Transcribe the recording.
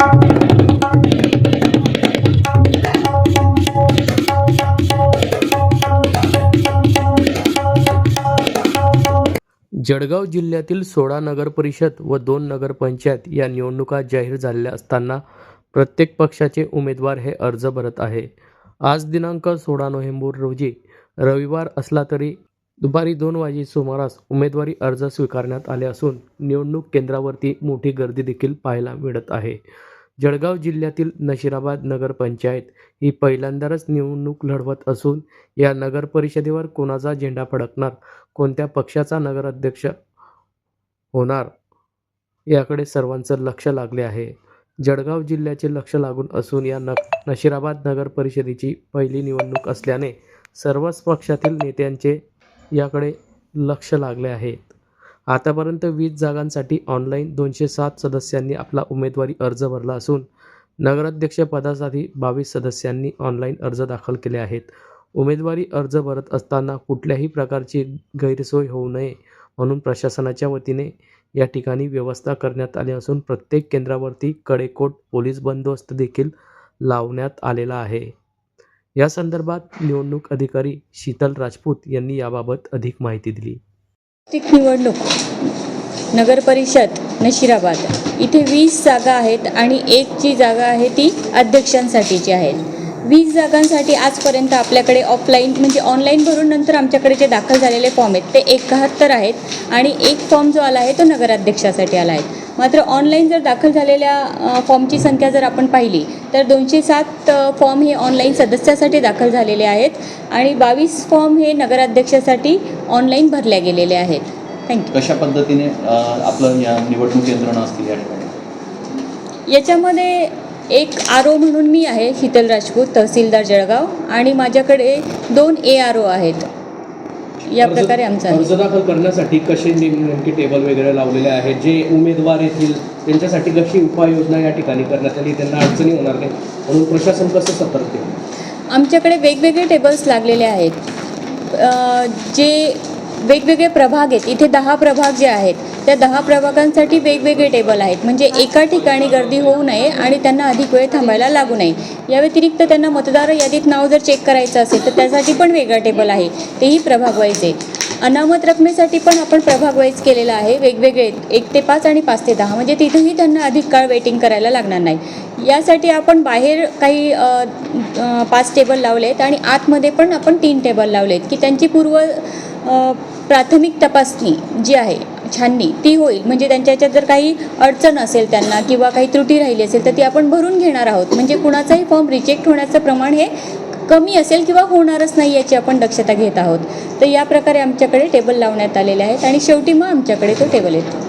जळगाव जिल्ह्यातील सोळा नगरपरिषद व दोन नगरपंचायत या निवडणुका जाहीर झालेल्या असताना प्रत्येक पक्षाचे उमेदवार हे अर्ज भरत आहे. आज दिनांक सोळा नोव्हेंबर रोजी रविवार असला तरी दुपारी दोन वाजे सुमारास उमेदवारी अर्ज स्वीकारण्यात आले असून निवडणूक केंद्रावरती मोठी गर्दी देखील पाहायला मिळत आहे. जळगाव जिल्ह्यातील नशिराबाद नगरपंचायत ही पहिल्यांदाच निवडणूक लढवत असून या नगरपरिषदेवर कोणाचा झेंडा फडकणार कोणत्या पक्षाचा नगराध्यक्ष होणार याकडे सर्वांचं लक्ष लागले आहे. जळगाव जिल्ह्याचे लक्ष लागून असून या न नशिराबाद नगर परिषदेची पहिली निवडणूक असल्याने सर्वच पक्षातील नेत्यांचे याकडे लक्ष लागले आहे. आतापर्यंत वीस जागांसाठी ऑनलाईन दोनशे सात सदस्यांनी आपला उमेदवारी अर्ज भरला असून नगराध्यक्षपदासाठी बावीस सदस्यांनी ऑनलाईन अर्ज दाखल केले आहेत. उमेदवारी अर्ज भरत असताना कुठल्याही प्रकारची गैरसोय होऊ नये म्हणून प्रशासनाच्या वतीने या ठिकाणी व्यवस्था करण्यात आली असून प्रत्येक केंद्रावरती कडेकोट पोलीस बंदोबस्त देखील लावण्यात आलेला आहे. या संदर्भात निवडणूक अधिकारी शीतल राजपूत यांनी याबाबत अधिक माहिती दिली. सार्वत्रिक निवडणूक नगरपरिषद नशिराबाद. इथे वीस जागा आहेत आणि एक जी जागा आहे ती अध्यक्षांसाठीची आहे. वीस जागांसाठी आजपर्यंत आपल्याकडे ऑफलाईन म्हणजे ऑनलाईन भरून नंतर आमच्याकडे जे दाखल झालेले फॉर्म आहेत ते एकाहत्तर आहेत आणि एक फॉर्म जो आला आहे तो नगराध्यक्षासाठी आला आहे. मात्र ऑनलाईन जर दाखल झालेल्या फॉर्मची संख्या जर आपण पाहिली तर दोनशे सात फॉर्म हे ऑनलाईन सदस्यासाठी दाखल झालेले आहेत आणि बावीस फॉर्म हे नगराध्यक्षासाठी ऑनलाईन भरल्या गेलेले आहेत. थँक्यू कशा पद्धतीने आपलं या निवडणूक यंत्रणा असतील या ठिकाणी? याच्यामध्ये एक आर ओ म्हणून मी आहे शीतल राजपूत तहसीलदार जळगाव आणि माझ्याकडे दोन ए आर ओ आहेत. या प्रकारे आमचा अर्ज दाखल करण्यासाठी कसे नेम- नेमके टेबल वगैरे लावलेले आहेत? जे उमेदवार येतील त्यांच्यासाठी कशी उपाययोजना या ठिकाणी करण्यात आली? त्यांना अडचणी होणार नाही. म्हणून प्रशासन कसं सतर्क आमच्याकडे वेगवेगळे टेबल्स लागलेले आहेत. जे वेगवेगळे प्रभाग आहेत. इथे दहा प्रभाग जे आहेत त्या दहा प्रभागांसाठी वेगवेगळे टेबल आहेत. म्हणजे एका ठिकाणी गर्दी होऊ नये आणि त्यांना अधिक वेळ थांबायला लागू नये. या व्यतिरिक्त त्यांना मतदार यादीत नाव जर चेक करायचं असेल तर त्यासाठी पण वेगळा टेबल आहे. तेही प्रभाग व्हायचे अनामत रकमेसाठी पण आपण प्रभाग वाईज केलेला आहे. वेगवेगळे एक ते पाच आणि पाच ते दहा. म्हणजे तिथेही त्यांना अधिक काळ वेटिंग करायला लागणार नाही. यासाठी आपण बाहेर काही पाच टेबल लावले आहेत आणि आतमध्ये पण आपण तीन टेबल लावले आहेत की त्यांची पूर्व प्राथमिक तपासणी जी आहे छाननी ती होईल. म्हणजे त्यांच्याच्यात जर काही अडचण असेल त्यांना किंवा काही त्रुटी राहिली असेल तर ती आपण भरून घेणार आहोत. म्हणजे कुणाचाही फॉर्म रिजेक्ट होण्याचं प्रमाण हे कमी असेल किंवा होणारच नाही याची आपण दक्षता घेत आहोत. तर या प्रकारे आमच्याकडे टेबल लावण्यात आलेले आहेत आणि शेवटी मग आमच्याकडे तो टेबल येतो.